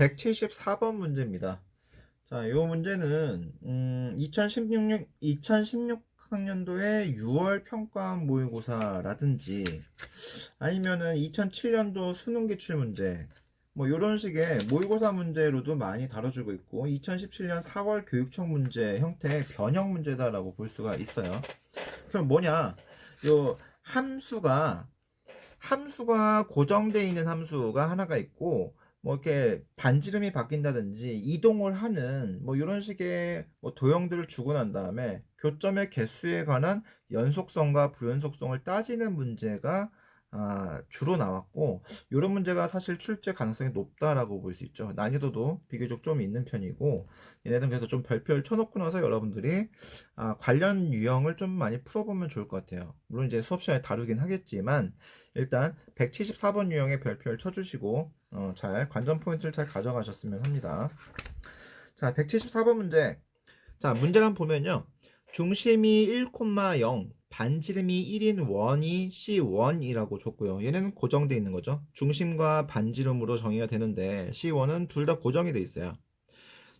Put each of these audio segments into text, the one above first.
174번 문제입니다. 자, 이 문제는 음, 2016, 2016학년도에 6월 평가원 모의고사라든지 아니면은 2007년도 수능 기출 문제 뭐 이런 식의 모의고사 문제로도 많이 다뤄주고 있고 2017년 4월 교육청 문제 형태의 변형 문제다라고 볼 수가 있어요. 그럼 뭐냐? 요 함수가 함수가 고정되어 있는 함수가 하나가 있고 뭐 이렇게 반지름이 바뀐다든지 이동을 하는 뭐 이런 식의 뭐 도형들을 주고 난 다음에 교점의 개수에 관한 연속성과 부연속성을 따지는 문제가 아, 주로 나왔고 이런 문제가 사실 출제 가능성이 높다라고 볼 수 있죠. 난이도도 비교적 좀 있는 편이고 얘네들 그래서 좀 별표를 쳐놓고 나서 여러분들이 아, 관련 유형을 좀 많이 풀어보면 좋을 것 같아요. 물론 이제 수업 시간에 다루긴 하겠지만 일단 174번 유형의 별표를 쳐주시고 어, 잘 관전 포인트를 잘 가져가셨으면 합니다. 자, 174번 문제. 자, 문제를 보면요. 중심이 1,0, 반지름이 1인 원이 C1이라고 줬고요. 얘네는 고정되어 있는 거죠. 중심과 반지름으로 정의가 되는데 C1은 둘 다 고정이 되어 있어요.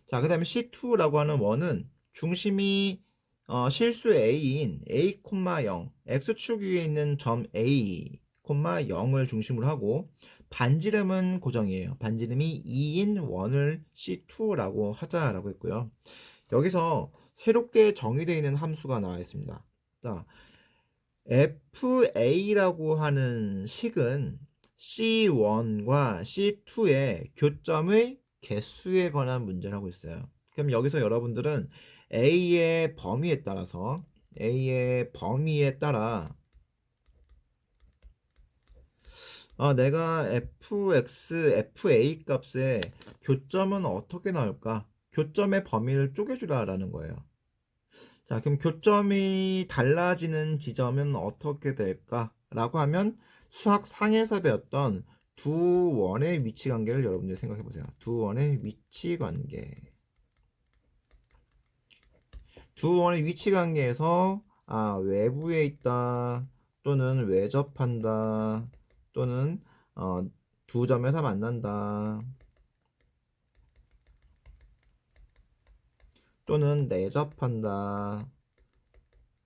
자, 그 다음에 C2라고 하는 원은 중심이 어, 실수 A인 A, 0, X축 위에 있는 점 A, 0을 중심으로 하고 반지름은 고정이에요. 반지름이 2인 원을 C2라고 하자라고 했고요. 여기서 새롭게 정의되어 있는 함수가 나와 있습니다. 자, FA라고 하는 식은 C1과 C2의 교점의 개수에 관한 문제를 하고 있어요. 그럼 여기서 여러분들은 A의 범위에 따라서 A의 범위에 따라 아, 내가 fx, fa 값의 교점은 어떻게 나올까? 교점의 범위를 쪼개주라라는 거예요. 자, 그럼 교점이 달라지는 지점은 어떻게 될까? 라고 하면 수학 상에서 배웠던 두 원의 위치 관계를 여러분들이 생각해 보세요. 두 원의 위치 관계. 두 원의 위치 관계에서 아, 외부에 있다 또는 외접한다 또는 어, 두 점에서 만난다 또는 내접한다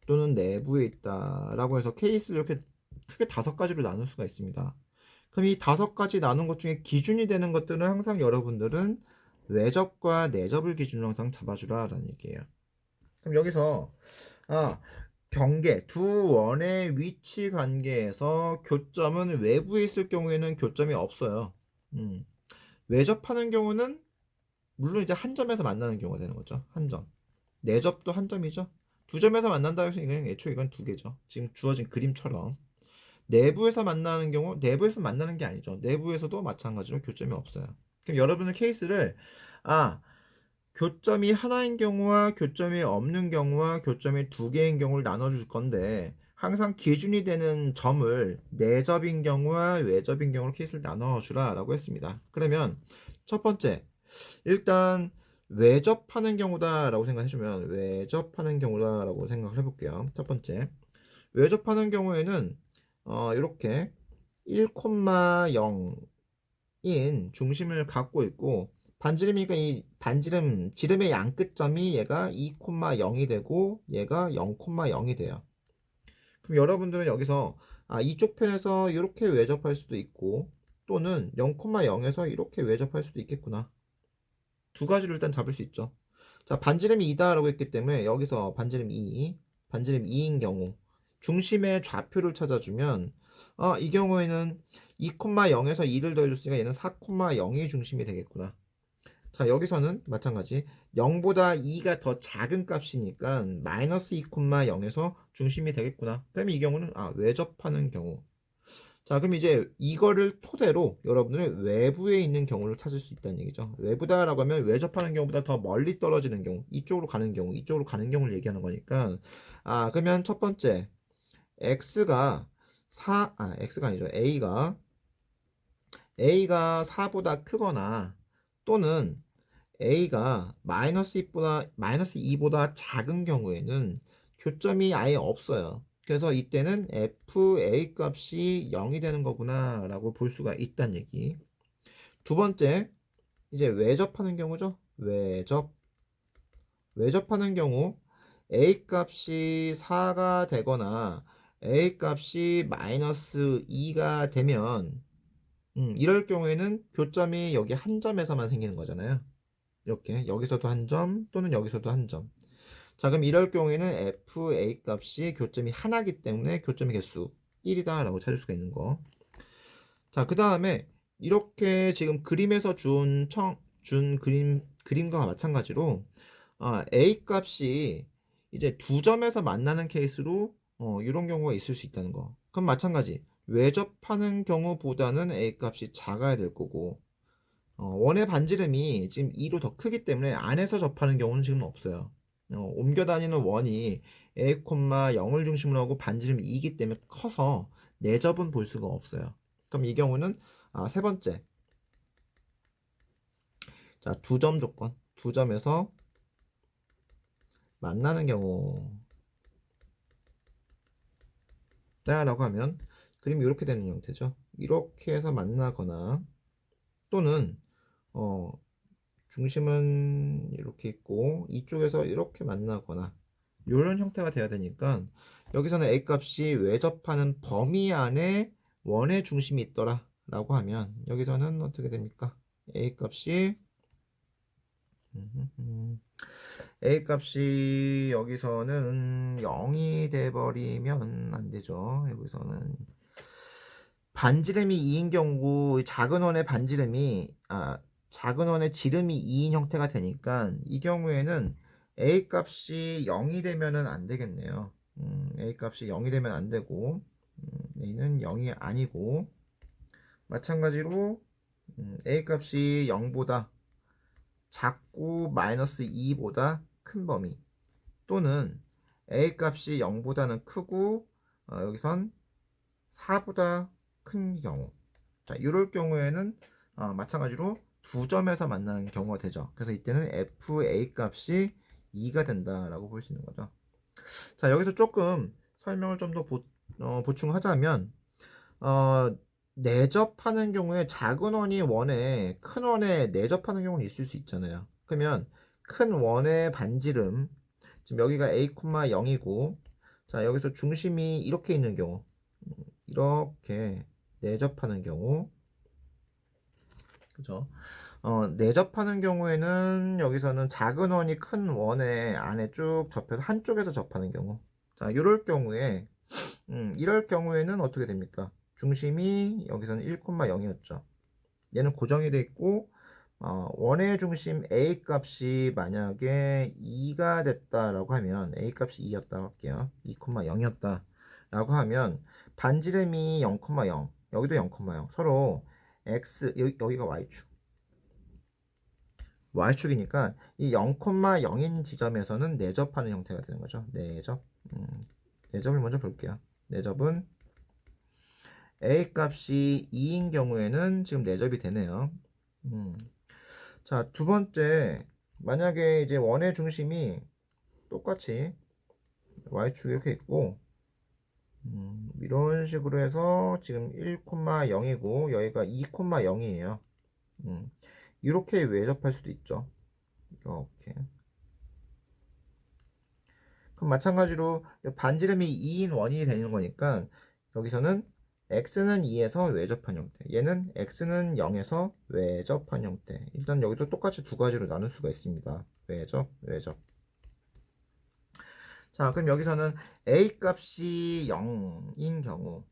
또는 내부에 있다 라고 해서 케이스를 이렇게 크게 다섯 가지로 나눌 수가 있습니다 그럼 이 다섯 가지 나눈 것 중에 기준이 되는 것들은 항상 여러분들은 외접과 내접을 기준으로 항상 잡아주라 라는 얘기예요 그럼 여기서 아 경계 두 원의 위치 관계에서 교점은 외부에 있을 경우에는 교점이 없어요. 음. 외접하는 경우는 물론 이제 한 점에서 만나는 경우가 되는 거죠. 한 점. 내접도 한 점이죠. 두 점에서 만난다 해서 이건 애초에 이건 두 개죠. 지금 주어진 그림처럼. 내부에서 만나는 경우 내부에서 만나는 게 아니죠. 내부에서도 마찬가지로 교점이 없어요. 그럼 여러분은 케이스를 아 교점이 하나인 경우와 교점이 없는 경우와 교점이 두 개인 경우를 나눠줄 건데 항상 기준이 되는 점을 내접인 경우와 외접인 경우로 케이스를 나눠주라 라고 했습니다. 그러면 첫 번째 일단 외접하는 경우다 라고 생각해주면 외접하는 경우다 라고 생각을 해볼게요. 첫 번째 외접하는 경우에는 어, 이렇게 1,0인 중심을 갖고 있고 반지름이니까 이 반지름 지름의 양 끝점이 얘가 2,0이 되고 얘가 0,0이 돼요. 그럼 여러분들은 여기서 아, 이쪽 편에서 이렇게 외접할 수도 있고 또는 0,0에서 이렇게 외접할 수도 있겠구나. 두 가지를 일단 잡을 수 있죠. 자, 반지름이 2다라고 했기 때문에 여기서 반지름 2, 반지름 2인 경우 중심의 좌표를 찾아주면 아, 이 경우에는 2,0에서 2를 더해줬으니까 얘는 4,0이 중심이 되겠구나. 자, 여기서는 마찬가지 0보다 2가 더 작은 값이니까 마이너스 2,0에서 중심이 되겠구나. 그러면 이 경우는 아, 외접하는 경우. 자, 그럼 이제 이거를 토대로 여러분들은 외부에 있는 경우를 찾을 수 있다는 얘기죠. 외부다라고 하면 외접하는 경우보다 더 멀리 떨어지는 경우, 이쪽으로 가는 경우, 이쪽으로 가는 경우를 얘기하는 거니까 아, 그러면 첫 번째 x가 4, 아, x가 아니죠. a가 a가 4보다 크거나 또는 a가 마이너스 2보다 마이너스 2보다 작은 경우에는 교점이 아예 없어요. 그래서 이때는 fa 값이 0이 되는 거구나 라고 볼 수가 있다는 얘기. 두 번째, 이제 외접하는 경우죠. 외접. 외접하는 경우 a 값이 4가 되거나 a 값이 마이너스 2가 되면 음, 이럴 경우에는 교점이 여기 한 점에서만 생기는 거잖아요. 이렇게 여기서도 한 점 또는 여기서도 한 점. 자 그럼 이럴 경우에는 fa 값이 교점이 하나기 때문에 교점의 개수 1이다 라고 찾을 수가 있는 거. 자 그 다음에 이렇게 지금 그림에서 준, 청, 준 그림, 그림과 마찬가지로 아, a 값이 이제 두 점에서 만나는 케이스로 어, 이런 경우가 있을 수 있다는 거. 그럼 마찬가지 외접하는 경우보다는 a 값이 작아야 될 거고 어, 원의 반지름이 지금 2로 더 크기 때문에 안에서 접하는 경우는 지금 없어요. 어, 옮겨 다니는 원이 a, 0을 중심으로 하고 반지름이 2이기 때문에 커서 내접은 볼 수가 없어요. 그럼 이 경우는 아, 세 번째. 자, 두 점 조건. 두 점에서 만나는 경우. 라고 하면 그림이 이렇게 되는 형태죠. 이렇게 해서 만나거나 또는 어, 중심은 이렇게 있고 이쪽에서 이렇게 만나거나 이런 형태가 돼야 되니까 여기서는 a 값이 외접하는 범위 안에 원의 중심이 있더라 라고 하면 여기서는 어떻게 됩니까? a 값이 a 값이 여기서는 0이 돼버리면 안 되죠. 여기서는 반지름이 2인 경우 작은 원의 반지름이 아 작은 원의 지름이 2인 형태가 되니까 이 경우에는 a 값이 0이 되면은 안 되겠네요. 음, a 값이 0이 되면 안 되고 음, a는 0이 아니고 마찬가지로 음, a 값이 0보다 작고 마이너스 2보다 큰 범위 또는 a 값이 0보다는 크고 어, 여기선 4보다 큰 경우 자 이럴 경우에는 어, 마찬가지로 두 점에서 만나는 경우가 되죠 그래서 이때는 fa 값이 2가 된다라고 볼 수 있는 거죠 자 여기서 조금 설명을 좀 더 어, 보충하자면 어, 내접하는 경우에 작은 원이 원에 큰 원에 내접하는 경우는 있을 수 있잖아요. 그러면 큰 원의 반지름 지금 여기가 a, 0이고 자 여기서 중심이 이렇게 있는 경우 음, 이렇게 내접하는 경우 그죠? 어, 내접하는 경우에는 여기서는 작은 원이 큰 원의 안에 쭉 접해서 한쪽에서 접하는 경우 자 이럴 경우에 음, 이럴 경우에는 어떻게 됩니까? 중심이 여기서는 1,0이었죠. 얘는 고정이 돼 있고 어, 원의 중심 a 값이 만약에 2가 됐다라고 하면 a 값이 2였다 할게요. 2,0이었다 라고 하면 반지름이 0,0 여기도 0,0 서로 x 여기, 여기가 y축 y축이니까 이 0,0인 지점에서는 내접하는 형태가 되는 거죠. 내접 음, 내접을 먼저 볼게요. 내접은 a 값이 2인 경우에는 지금 내접이 되네요. 음. 자, 두 번째, 만약에 이제 원의 중심이 똑같이 y축이 이렇게 있고, 음, 이런 식으로 해서 지금 1,0이고, 여기가 2,0이에요. 음, 이렇게 외접할 수도 있죠. 이렇게. 그럼 마찬가지로 반지름이 2인 원이 되는 거니까, 여기서는 x는 2에서 외접한 형태 얘는 x는 0에서 외접한 형태 일단 여기도 똑같이 두 가지로 나눌 수가 있습니다 외접 외접 자 그럼 여기서는 a 값이 0인 경우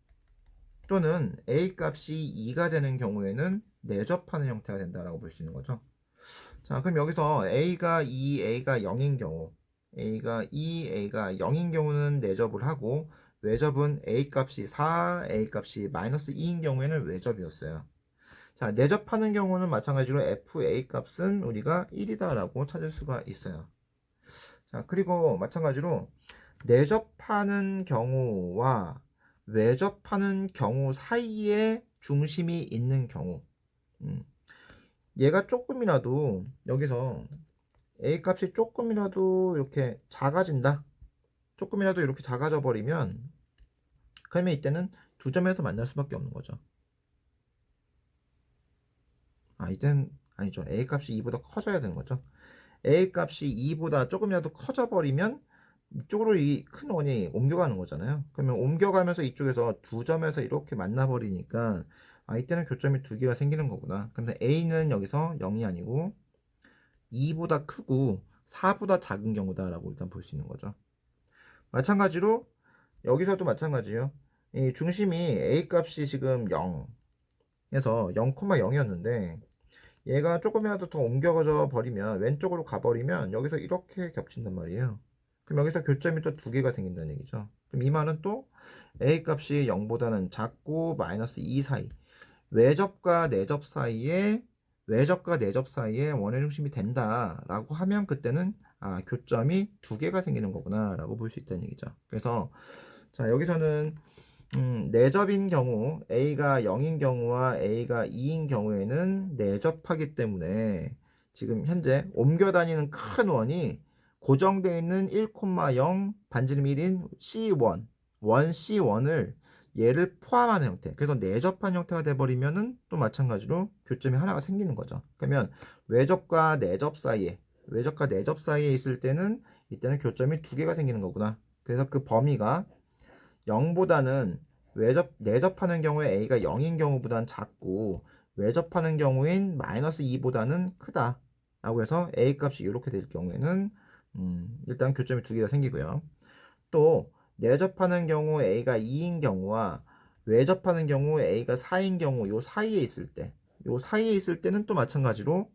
또는 a 값이 2가 되는 경우에는 내접하는 형태가 된다라고 볼 수 있는 거죠 자 그럼 여기서 a가 2 a가 0인 경우 a가 2 a가 0인 경우는 내접을 하고 외접은 a 값이 4, a 값이 마이너스 2인 경우에는 외접이었어요. 자, 내접하는 경우는 마찬가지로 fa 값은 우리가 1이다 라고 찾을 수가 있어요. 자, 그리고 마찬가지로 내접하는 경우와 외접하는 경우 사이에 중심이 있는 경우 음. 얘가 조금이라도 여기서 a 값이 조금이라도 이렇게 작아진다 조금이라도 이렇게 작아져 버리면 그러면 이때는 두 점에서 만날 수밖에 없는 거죠. 아, 이땐 아니죠. a 값이 2보다 커져야 되는 거죠. A 값이 2보다 조금이라도 커져 버리면 이쪽으로 이 큰 원이 옮겨가는 거잖아요. 그러면 옮겨가면서 이쪽에서 두 점에서 이렇게 만나 버리니까 아 이때는 교점이 두 개가 생기는 거구나. 근데 a는 여기서 0이 아니고 2보다 크고 4보다 작은 경우다라고 일단 볼 수 있는 거죠. 마찬가지로 여기서도 마찬가지예요. 이 중심이 a 값이 지금 0에서 0,0이었는데 얘가 조금이라도 더 옮겨져 버리면 왼쪽으로 가버리면 여기서 이렇게 겹친단 말이에요. 그럼 여기서 교점이 또 두 개가 생긴다는 얘기죠. 그럼 이 말은 또 a 값이 0보다는 작고 마이너스 2 사이 외접과 내접 사이에 외접과 내접 사이에 원의 중심이 된다라고 하면 그때는 아 교점이 두 개가 생기는 거구나라고 볼 수 있다는 얘기죠. 그래서 자 여기서는 음, 내접인 경우 a가 0인 경우와 a가 2인 경우에는 내접하기 때문에 지금 현재 옮겨 다니는 큰 원이 고정되어 있는 1,0 반지름 1인 C1, 1C1을 얘를 포함하는 형태. 그래서 내접한 형태가 돼버리면은 또 마찬가지로 교점이 하나가 생기는 거죠. 그러면 외접과 내접 사이에, 외접과 내접 사이에 있을 때는 이때는 교점이 두 개가 생기는 거구나. 그래서 그 범위가 0보다는 외접, 내접하는 경우에 a가 0인 경우보다는 작고 외접하는 경우인 마이너스 2보다는 크다. 라고 해서 a 값이 이렇게 될 경우에는 음, 일단 교점이 두 개가 생기고요. 또 내접하는 경우 a가 2인 경우와 외접하는 경우 a가 4인 경우 요 사이에 있을 때, 요 사이에 있을 때는 또 마찬가지로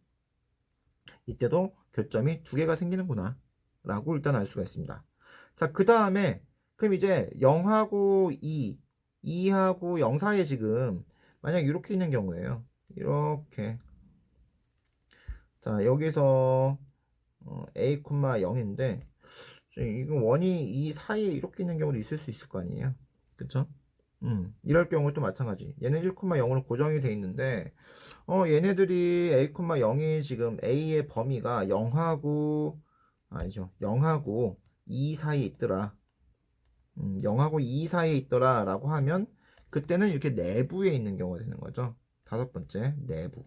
이때도 교점이 두 개가 생기는구나 라고 일단 알 수가 있습니다. 자, 그 다음에 그럼 이제 0하고 2, 2하고 0 사이에 지금 만약 이렇게 있는 경우에요. 이렇게 자, 여기서 어, a, 0인데 이거 원이 이 사이에 이렇게 있는 경우도 있을 수 있을 거 아니에요. 그쵸? 음, 이럴 경우 또 마찬가지. 얘는 1,0으로 고정이 돼 있는데, 어, 얘네들이 a, 0이 지금 a의 범위가 0하고, 아니죠. 0하고 2 사이에 있더라. 음, 0하고 2 사이에 있더라. 라고 하면, 그때는 이렇게 내부에 있는 경우가 되는 거죠. 다섯 번째, 내부.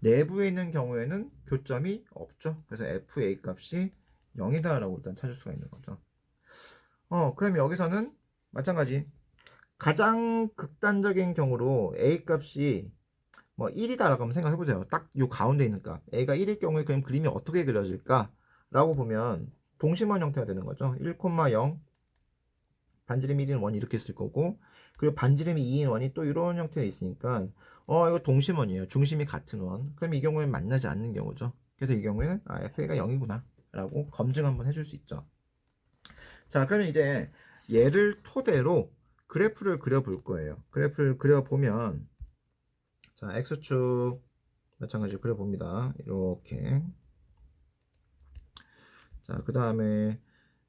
내부에 있는 경우에는 교점이 없죠. 그래서 FA 값이 0이다라고 일단 찾을 수가 있는 거죠. 어, 그럼 여기서는 마찬가지. 가장 극단적인 경우로 A 값이 뭐 1이다라고 한번 생각해 보세요. 딱 요 가운데 있는 값. A가 1일 경우에 그럼 그림이 어떻게 그려질까? 라고 보면 동심원 형태가 되는 거죠. 1,0 반지름 1인 원이 이렇게 있을 거고 그리고 반지름이 2인 원이 또 이런 형태가 있으니까 어 이거 동심원이에요. 중심이 같은 원. 그럼 이 경우에는 만나지 않는 경우죠. 그래서 이 경우에는 아 FA가 0이구나 라고 검증 한번 해줄 수 있죠. 자 그러면 이제 얘를 토대로 그래프를 그려볼 거예요. 그래프를 그려보면 자 X축 마찬가지로 그려봅니다. 이렇게 자 그 다음에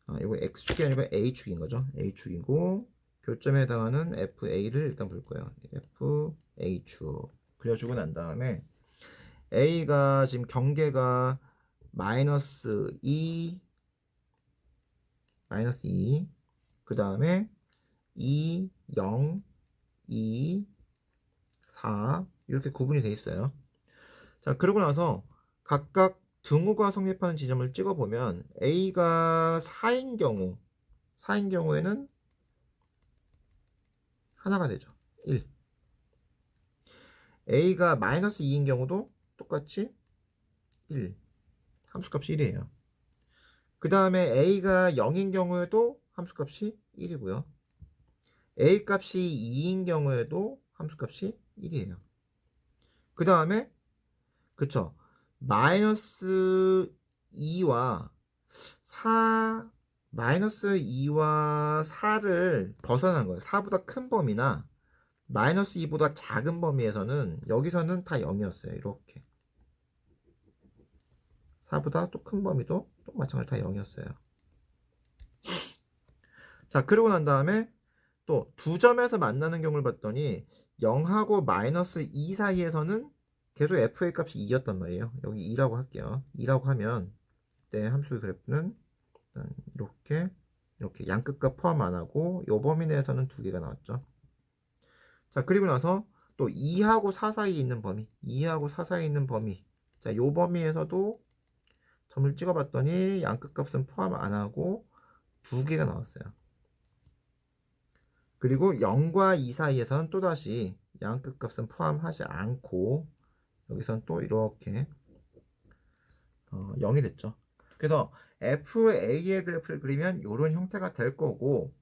아, 이거 X축이 아니고 A축인 거죠. A축이고 교점에 해당하는 FA를 일단 볼 거예요. FA축 그려주고 난 다음에 A가 지금 경계가 마이너스 2 마이너스 2 그 다음에 2 0 2 4 이렇게 구분이 돼 있어요. 자 그러고 나서 각각 등호가 성립하는 지점을 찍어보면 A가 4인 경우 4인 경우에는 하나가 되죠. 1 A가 마이너스 2인 경우도 똑같이 1 함수값이 1이에요. 그 다음에 A가 0인 경우에도 함수값이 1이고요. A 값이 2인 경우에도 함수값이 1이에요. 그 다음에 그쵸 마이너스 2와 4 마이너스 2와 4를 벗어난 거예요. 4보다 큰 범위나 마이너스 2보다 작은 범위에서는 여기서는 다 0이었어요. 이렇게 4보다 또 큰 범위도 또 마찬가지로 다 0이었어요. 자 그러고 난 다음에 또 두 점에서 만나는 경우를 봤더니 0하고 마이너스 2 사이에서는 계속 FA 값이 2였단 말이에요. 여기 2라고 할게요. 2라고 하면 그때 함수 그래프는 이렇게 이렇게 양끝과 포함 안 하고 요 범위 내에서는 두 개가 나왔죠. 자 그리고 나서 또 2하고 4 사이에 있는 범위, 2하고 4 사이에 있는 범위. 자, 요 범위에서도 점을 찍어 봤더니 양끝 값은 포함 안 하고 두 개가 나왔어요. 그리고 0과 2 사이에서는 또다시 양끝 값은 포함하지 않고 여기선 또 이렇게 어, 0이 됐죠. 그래서 FA의 그래프를 그리면 이런 형태가 될 거고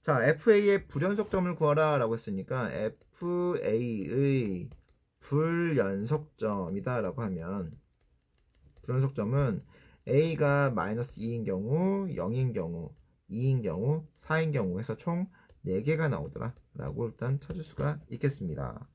자 FA의 불연속점을 구하라 라고 했으니까 FA의 불연속점이다 라고 하면 불연속점은 A가 마이너스 2인 경우 0인 경우 2인 경우 4인 경우 해서 총 4개가 나오더라 라고 일단 찾을 수가 있겠습니다